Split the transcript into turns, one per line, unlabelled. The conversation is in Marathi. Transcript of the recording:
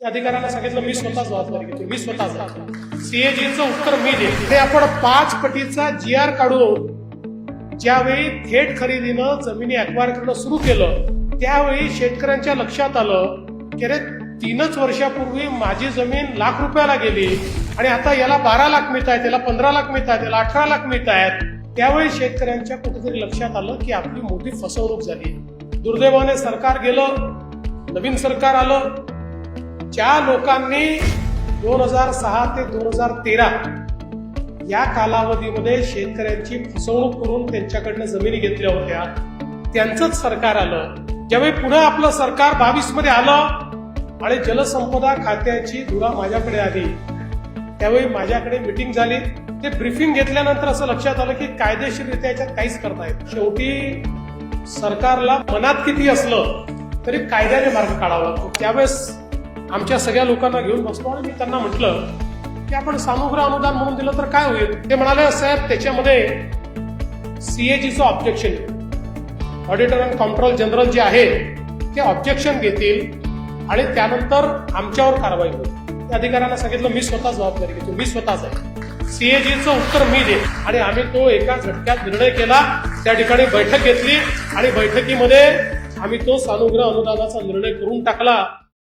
त्या अधिकाऱ्यांना सांगितलं मी स्वतः जबाबदारी घेतो मी स्वतः सीएजीचं उत्तर मी देईल हे आपण पाच पटीचा जी आर काढून ज्यावेळी थेट खरेदीनं जमिनी अक्वायर करणं सुरू केलं त्यावेळी शेतकऱ्यांच्या लक्षात आलं की अरे तीनच वर्षापूर्वी माझी जमीन लाख रुपयाला गेली आणि आता याला बारा लाख मिळत आहेत याला पंधरा लाख मिळत आहेत याला अठरा लाख मिळत आहेत. त्यावेळी शेतकऱ्यांच्या कुठेतरी लक्षात आलं की आपली मोठी फसवणूक झाली. दुर्दैवाने सरकार गेलं नवीन सरकार आलं ज्या लोकांनी दोन हजार सहा ते दोन हजार तेरा या कालावधीमध्ये शेतकऱ्यांची फसवणूक करून त्यांच्याकडनं जमिनी घेतल्या होत्या त्यांचंच सरकार आलं. ज्यावेळी पुन्हा आपलं सरकार बावीसमध्ये आलं आणि जलसंपदा खात्याची धुरा माझ्याकडे आली त्यावेळी माझ्याकडे मिटिंग झाली. ते ब्रिफिंग घेतल्यानंतर असं लक्षात आलं की कायदेशीररित्या याच्यात काहीच करता येत शेवटी सरकारला मनात किती असलं तरी कायद्याने मार्ग काढावा. लागतो त्यावेळेस आमच्या सगळ्या लोकांना घेऊन बसलो आणि मी त्यांना म्हटलं की आपण सानुग्रह अनुदान म्हणून दिलं तर काय होईल? ते म्हणाले साहेब त्याच्यामध्ये सीएजीचं objection auditor and control general जे आहे ते ऑब्जेक्शन घेतील आणि त्यानंतर आमच्यावर कारवाई होईल. त्या अधिकाऱ्यांना सांगितलं मी स्वतः जबाबदारी घेतो मी स्वतःच आहे. सीएजीचं उत्तर मी देईन. आणि आम्ही तो एका झटक्यात निर्णय केला त्या ठिकाणी बैठक घेतली आणि बैठकीमध्ये आम्ही तो सानुग्रह अनुदानाचा निर्णय करून टाकला.